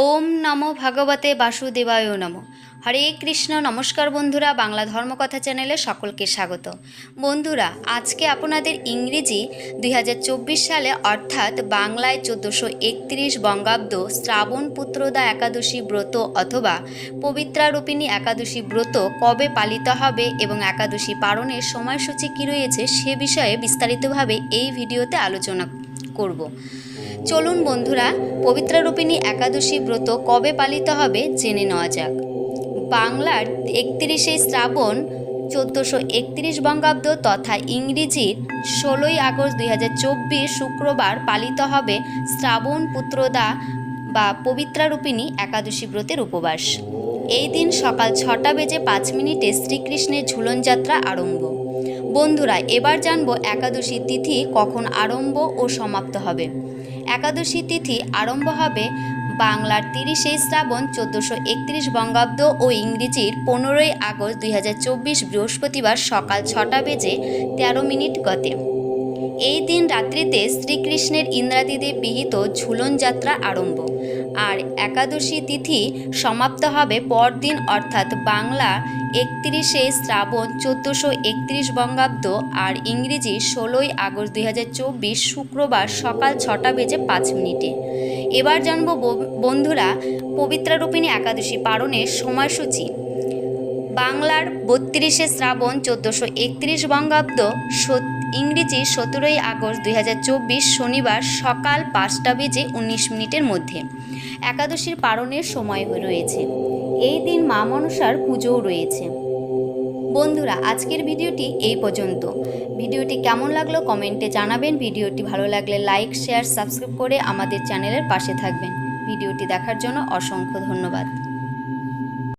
ওম নমো ভগবতে বাসুদেবায় নমো। হরে কৃষ্ণ, নমস্কার বন্ধুরা, বাংলা ধর্মকথা চ্যানেলে সকলকে স্বাগত। বন্ধুরা, আজকে আপনাদের ইংরেজি দুই হাজার চব্বিশ সালে, অর্থাৎ বাংলায় চোদ্দোশো একত্রিশ বঙ্গাব্দ শ্রাবণ পুত্রদা একাদশী ব্রত অথবা পবিত্রারূপিণী একাদশী ব্রত কবে পালিত হবে এবং একাদশী পালনের সময়সূচি কী রয়েছে সে বিষয়ে বিস্তারিতভাবে এই ভিডিওতে আলোচনা করব। চলুন বন্ধুরা, পবিত্রারূপিণী একাদশী ব্রত কবে পালিত হবে জেনে নেওয়া যাক। বাংলার একত্রিশে শ্রাবণ চোদ্দোশো একত্রিশ বঙ্গাব্দ তথা ইংরেজির ষোলোই আগস্ট দুই হাজার চব্বিশ শুক্রবার পালিত হবে শ্রাবণ পুত্রদা বা পবিত্রারূপিণী একাদশী ব্রতের উপবাস। এই দিন সকাল ছটা বেজে পাঁচ মিনিটে শ্রীকৃষ্ণের ঝুলন যাত্রা আরম্ভ। বন্ধুরা, এবার জানব একাদশী তিথি কখন আরম্ভ ও সমাপ্ত হবে। একাদশী তিথি আরম্ভ হবে বাংলার তিরিশে শ্রাবণ চোদ্দোশো একত্রিশ বঙ্গাব্দ ও ইংরেজির পনেরোই আগস্ট দুই হাজার চব্বিশ বৃহস্পতিবার সকাল ছটা বেজে তেরো মিনিট গতে। এই দিন রাত্রিতে শ্রীকৃষ্ণের ইন্দ্রাদিদেব বিহিত ঝুলন যাত্রা আরম্ভ। আর একাদশী তিথি সমাপ্ত হবে পরদিন, অর্থাৎ বাংলা একত্রিশে শ্রাবণ চোদ্দোশো একত্রিশ বঙ্গাব্দ আর ইংরেজি ষোলোই আগস্ট দুই হাজার চব্বিশ শুক্রবার সকাল ছটা বেজে পাঁচ মিনিটে। এবার জানব বন্ধুরা, পবিত্রারূপিণী একাদশী পালনের সময়সূচি। বাংলার বত্রিশে শ্রাবণ চোদ্দোশো একত্রিশ বঙ্গাব্দ ইংরেজি সতেরোই আগস্ট দুই হাজার চব্বিশ শনিবার সকাল পাঁচটা বেজে উনিশ মিনিটের মধ্যে। একাদশীর পালনের সময় রয়েছে। এই দিন মা মনসার পুজোও রয়েছে। বন্ধুরা, আজকের ভিডিওটি এই পর্যন্ত। ভিডিওটি কেমন লাগল কমেন্টে জানাবেন। ভিডিওটি ভালো লাগলে লাইক, শেয়ার, সাবস্ক্রাইব করে আমাদের চ্যানেলের পাশে থাকবেন। ভিডিওটি দেখার জন্য অসংখ্য ধন্যবাদ।